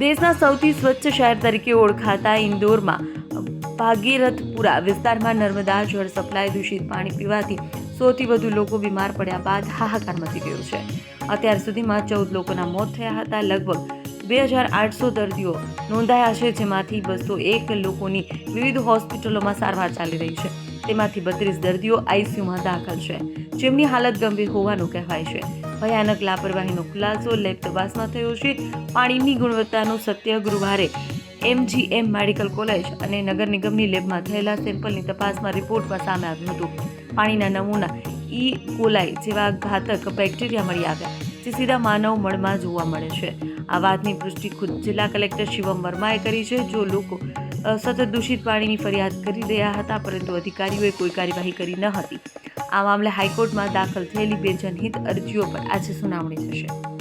દેશના સૌથી સ્વચ્છ શહેર તરીકે ઓળખાતા ઇન્દોરમાં ભાગીરથપુરા વિસ્તારમાં નર્મદા જળ સપ્લાય દૂષિત પાણી પીવાથી સૌથી વધુ લોકો બીમાર પડ્યા બાદ હાહાકાર મચી ગયો છે. અત્યાર સુધીમાં ચૌદ લોકોના મોત થયા હતા. લગભગ બે હજાર આઠસો દર્દીઓ નોંધાયા છે, જેમાંથી બસો એક લોકોની વિવિધ હોસ્પિટલોમાં સારવાર ચાલી રહી છે. તેમાંથી બત્રીસ દર્દીઓ આઈસીયુમાં દાખલ છે. જેમની હાલત ગંભીર હોવાનું કહેવાય છે. ભયાનક લાપરવાહીનો ખુલાસો લેબ તપાસમાં થયો છે. પાણીની ગુણવત્તાનું સત્ય ગુરુવારે એમજીએમ મેડિકલ કોલેજ અને નગર નિગમની લેબમાં થયેલા સેમ્પલની તપાસમાં રિપોર્ટમાં સામે આવ્યું હતું. પાણીના નમૂના ઈ. કોલાઈ જેવા ઘાતક બેક્ટેરિયા મળી આવ્યા. જે સીધા માનવ મળમાં જોવા મળે છે. આ વાતની પુષ્ટિ ખુદ જિલ્લા કલેક્ટર શિવમ વર્માએ કરી છે. જો લોકો સતત દૂષિત પાણીની ફરિયાદ કરી રહ્યા હતા, પરંતુ અધિકારીઓએ કોઈ કાર્યવાહી કરી ન હતી. આ મામલે હાઈકોર્ટમાં દાખલ થયેલી બે જનહિત અરજીઓ પર આજે સુનાવણી થશે.